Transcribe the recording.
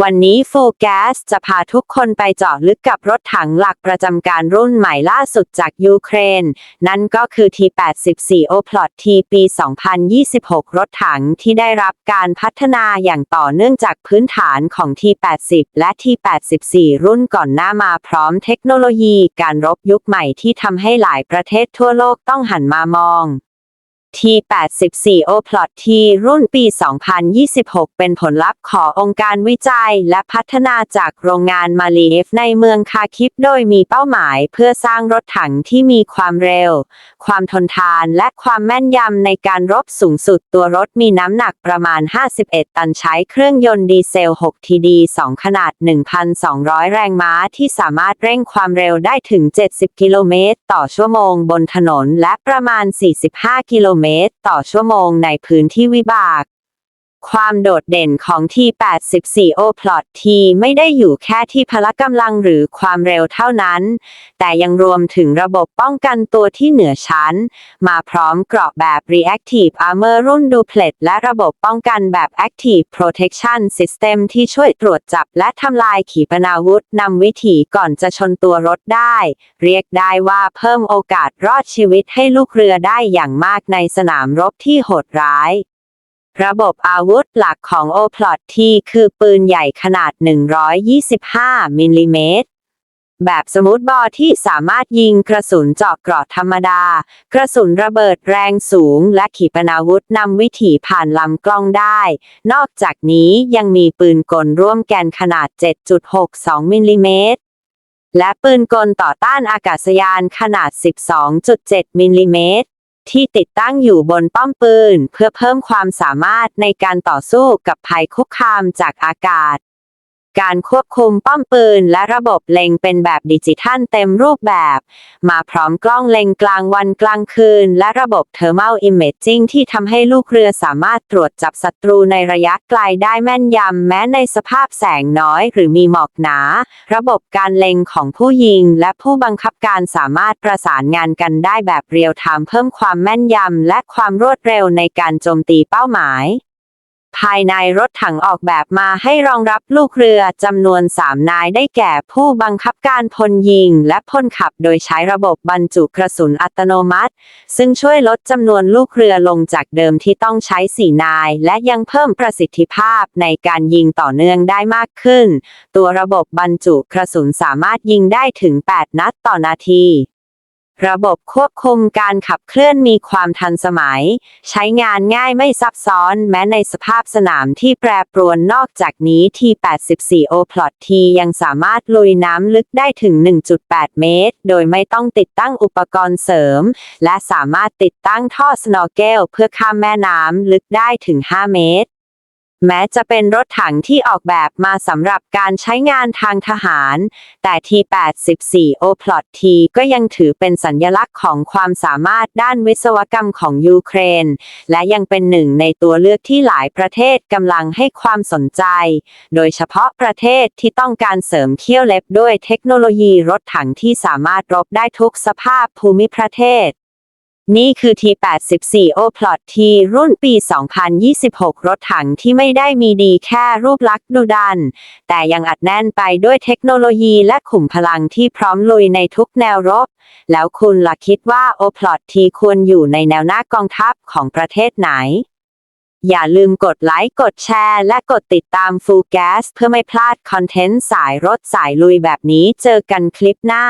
วันนี้โฟูแกสจะพาทุกคนไปเจาะลึกกับรถถังหลักประจำการรุ่นใหม่ล่าสุดจากยูเครน นั่นก็คือ T84 Oplot T ปี 2026 รถถังที่ได้รับการพัฒนาอย่างต่อเนื่องจากพื้นฐานของ T80 และ T84 รุ่นก่อนหน้ามาพร้อมเทคโนโลยีการรบยุคใหม่ที่ทำให้หลายประเทศทั่วโลกต้องหันมามอง T84 Oplot T รุ่นปี 2026 เป็นผลลัพธ์ขององค์การวิจัยและพัฒนาจากโรงงานมาลีเอฟในเมืองคาคิปโดยมีเป้าหมายเพื่อสร้างรถถังที่มีความเร็ว ความทนทานและความแม่นยำในการรบสูงสุดตัวรถมีน้ำหนักประมาณ 51 ตันใช้เครื่องยนต์ดีเซล 6 TD 2 ขนาด 1,200 แรงม้าที่สามารถเร่งความเร็วได้ถึง 70 กิโลเมตรต่อชั่วโมงบนถนนและประมาณ 45 กิโลเมตร ต่อชั่วโมงในพื้นที่วิบาก ความโดดเด่นของ T84 O-Plot T ไม่ได้อยู่แค่ที่พละกำลังหรือความเร็วเท่านั้น แต่ยังรวมถึงระบบป้องกันตัวที่เหนือชั้น มาพร้อมเกราะแบบ Reactive Armor รุ่น Duplet และระบบป้องกันแบบ Active Protection System ที่ช่วยตรวจจับและทำลายขีปนาวุธนำวิถีก่อนจะชนตัวรถได้ เรียกได้ว่าเพิ่มโอกาสรอดชีวิตให้ลูกเรือได้อย่างมากในสนามรบที่โหดร้าย ระบบอาวุธหลักของ O-Plot T คือปืนใหญ่ขนาด 125 มิลลิเมตร แบบสมูทบอลที่สามารถยิงกระสุนเจาะเกราะธรรมดา กระสุนระเบิดแรงสูง และขีปนาวุธนำวิถีผ่านลำกล้องได้ นอกจากนี้ยังมีปืนกลร่วมแกนขนาด 7.62 มิลลิเมตร และปืนกลต่อต้านอากาศยานขนาด 12.7 มิลลิเมตร ที่ติดตั้งอยู่บนป้อมปืน เพื่อเพิ่มความสามารถในการต่อสู้กับภัยคุกคามจากอากาศ การควบคุมป้อมปืนและระบบเล็งเป็นแบบดิจิทัลเต็มรูปแบบ มาพร้อมกล้องเล็งกลางวันกลางคืน และระบบ Thermal Imaging ที่ทำให้ลูกเรือสามารถตรวจจับศัตรูในระยะไกลได้แม่นยำแม้ในสภาพแสงน้อยหรือมีหมอกหนา ระบบการเล็งของผู้ยิง และผู้บังคับการสามารถประสานงานกันได้แบบเรียลไทม์เพิ่มความแม่นยำและความรวดเร็วในการโจมตีเป้าหมาย ภายในรถถังออกแบบมาให้รองรับลูกเรือจำนวน 3 นายได้แก่ผู้บังคับการพลยิง และพลขับโดยใช้ระบบบรรจุกระสุนอัตโนมัติ ซึ่งช่วยลดจำนวนลูกเรือลงจากเดิมที่ต้องใช้สี่นาย และยังเพิ่มประสิทธิภาพในการยิงต่อเนื่องได้มากขึ้น ตัวระบบบรรจุกระสุนสามารถยิงได้ถึง 8 นัดต่อนาที ระบบควบคุมการขับเคลื่อนมีความทันสมัย ใช้งานง่ายไม่ซับซ้อน แม้ในสภาพสนามที่แปรปรวนนอกจากนี้ T84 O-Plot T ยังสามารถลุยน้ำลึกได้ถึง 1.8 เมตร โดยไม่ต้องติดตั้งอุปกรณ์เสริม และสามารถติดตั้งท่อสโนว์เกลเพื่อข้ามแม่น้ำลึกได้ถึง 5 เมตร แม้จะเป็นรถถังที่ออกแบบมาสำหรับการใช้งานทางทหาร แต่ T84 O-Plot T ก็ยังถือเป็นสัญลักษณ์ของความสามารถด้านวิศวกรรมของยูเครน และยังเป็นหนึ่งในตัวเลือกที่หลายประเทศกำลังให้ความสนใจ โดยเฉพาะประเทศที่ต้องการเสริมเขี้ยวเล็บด้วยเทคโนโลยีรถถังที่สามารถรบได้ทุกสภาพภูมิประเทศ นี่คือ T84 O-Plot T รุ่นปี 2026 รถถังที่ไม่ได้มีดีแค่รูปลักษณ์ดุดัน แต่ยังอัดแน่นไปด้วยเทคโนโลยีและขุมพลังที่พร้อมลุยในทุกแนวรบ แล้วคุณล่ะคิดว่า O-Plot T ควรอยู่ในแนวหน้ากองทัพของประเทศไหน อย่าลืมกดไลค์ กดแชร์ และกดติดตาม Full Gas เพื่อไม่พลาดคอนเทนต์สายรถสายลุยแบบนี้เจอกันคลิปหน้า